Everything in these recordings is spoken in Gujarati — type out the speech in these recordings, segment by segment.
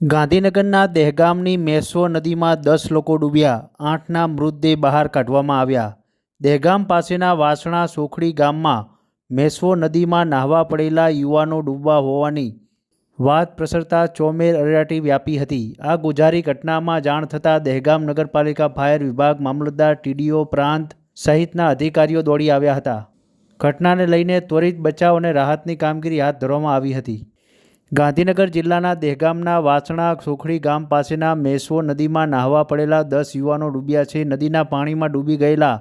ગાંધીનગરના દહેગામની મેસો નદીમાં દસ લોકો ડૂબ્યા, આઠના મૃતદેહ બહાર કાઢવામાં આવ્યા. દહેગામ પાસેના વાસણા સોખડી ગામમાં મેસો નદીમાં નાહવા પડેલા યુવાનો ડૂબવા હોવાની વાત પ્રસરતા ચોમેર અરેરાટી વ્યાપી હતી. આ ગુજારી ઘટનામાં જાણ થતાં દહેગામ નગરપાલિકા ફાયર વિભાગ મામલતદાર ટીડીઓ પ્રાંત સહિતના અધિકારીઓ દોડી આવ્યા હતા. ઘટનાને લઈને ત્વરિત બચાવ અને રાહતની કામગીરી હાથ ધરવામાં આવી હતી. ગાંધીનગર જિલ્લાના દહેગામના વાસણા સોખડી ગામ પાસેના મેસવો નદીમાં નાહવા પડેલા દસ યુવાનો ડૂબ્યા છે. નદીના પાણીમાં ડૂબી ગયેલા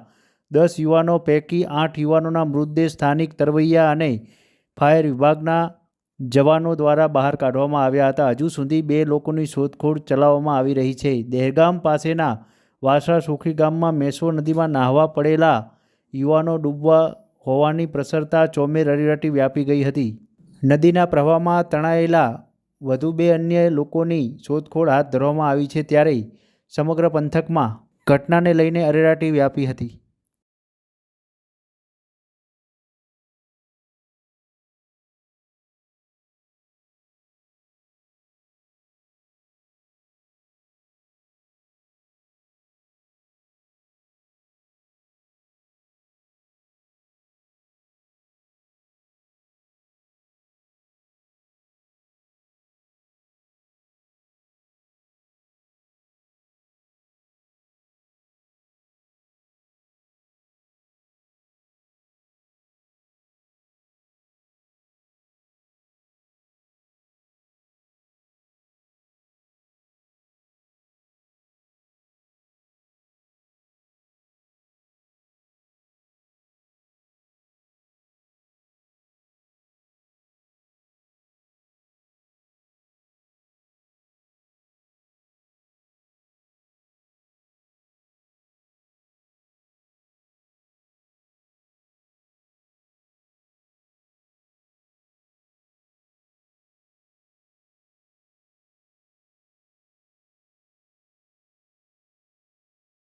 દસ યુવાનો પૈકી આઠ યુવાનોના મૃતદેહ સ્થાનિક તરવૈયા અને ફાયર વિભાગના જવાનો દ્વારા બહાર કાઢવામાં આવ્યા હતા. હજુ સુધી બે લોકોની શોધખોળ ચલાવવામાં આવી રહી છે. દહેગામ પાસેના વાસણા સોખડી ગામમાં મેસવો નદીમાં નાહવા પડેલા યુવાનો ડૂબવા હોવાની પ્રસરતા ચોમેર અરીરાટી વ્યાપી ગઈ હતી. નદીના પ્રવાહમાં તણાયેલા વધુ બે અન્ય લોકોની શોધખોળ હાથ ધરવામાં આવી છે ત્યારે સમગ્ર પંથકમાં ઘટનાને લઈને અરેરાટી વ્યાપી હતી.